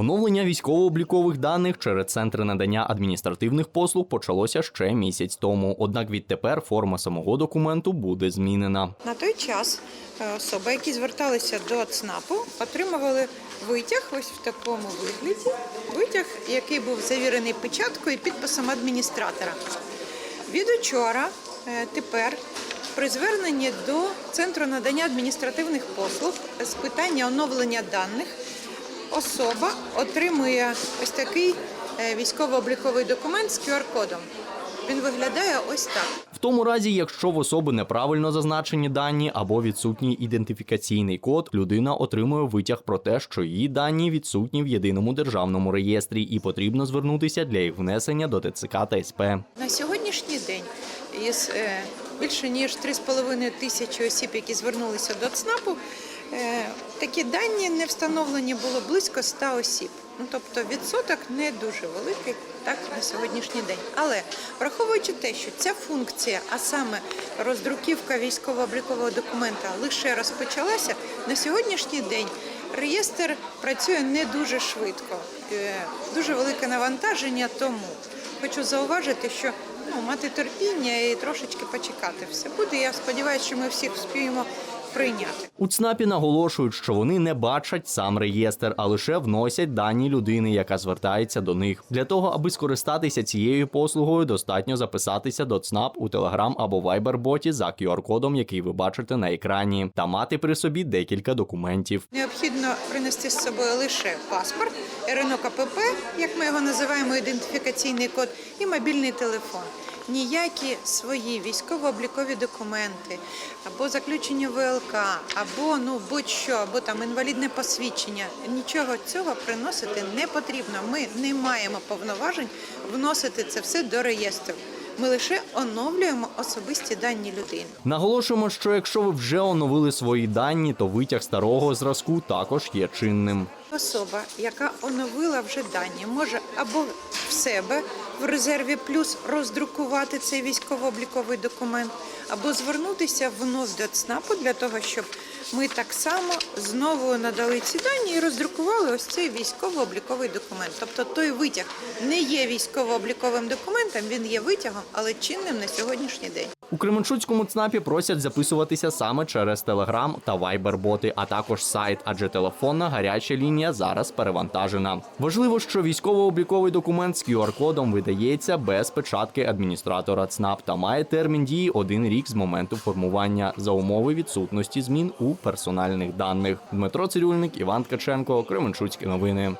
Оновлення військово-облікових даних через центри надання адміністративних послуг почалося ще місяць тому. Однак відтепер форма самого документу буде змінена. На той час е, особи, які зверталися до ЦНАПу, отримували витяг ось в такому вигляді. Витяг, який був завірений печаткою і підписом адміністратора. Від учора е, тепер при зверненні до Центру надання адміністративних послуг з питання оновлення даних особа отримує ось такий е, військово-обліковий документ з QR-кодом. Він виглядає ось так. В тому разі, якщо в особи неправильно зазначені дані або відсутній ідентифікаційний код, людина отримує витяг про те, що її дані відсутні в єдиному державному реєстрі, і потрібно звернутися для їх внесення до ТЦК та СП. На сьогоднішній день із е, більше ніж 3,5 тисячі осіб, які звернулися до ЦНАПу, такі дані не встановлені було близько 100 осіб. Ну тобто відсоток не дуже великий так на сьогоднішній день. Але враховуючи те, що ця функція, а саме роздруківка військово-облікового документа, лише розпочалася на сьогоднішній день. Реєстр працює не дуже швидко, Е, дуже велике навантаження. Тому хочу зауважити, що ну, мати терпіння і трошечки почекати все буде. Я сподіваюся, що ми всіх вспіємо прийняти. У ЦНАПі наголошують, що вони не бачать сам реєстр, а лише вносять дані людини, яка звертається до них. Для того, аби скористатися цією послугою, достатньо записатися до ЦНАП у Telegram або Viber-боті за QR-кодом, який ви бачите на екрані, та мати при собі декілька документів. Необхідно принести з собою лише паспорт, РНО КПП, як ми його називаємо, ідентифікаційний код, і мобільний телефон. Ніякі свої військово-облікові документи або заключення ВЛК, або ну будь-що, або там інвалідне посвідчення. Нічого цього приносити не потрібно. Ми не маємо повноважень вносити це все до реєстру. Ми лише оновлюємо особисті дані людини. Наголошуємо, що якщо ви вже оновили свої дані, то витяг старого зразку також є чинним. Особа, яка оновила вже дані, може або в себе в резерві плюс роздрукувати цей військово-обліковий документ, або звернутися вновь до ЦНАПу для того, щоб ми так само знову надали ці дані і роздрукували ось цей військово-обліковий документ. Тобто той витяг не є військово-обліковим документом, він є витягом, але чинним на сьогоднішній день. У Кременчуцькому ЦНАПі просять записуватися саме через Telegram та Viber-боти, а також сайт, адже телефонна гаряча лінія зараз перевантажена. Важливо, що військово-обліковий документ з QR-кодом видається без печатки адміністратора ЦНАП та має термін дії один рік з моменту формування за умови відсутності змін у персональних даних. Дмитро Цирюльник, Іван Ткаченко, Кременчуцькі новини.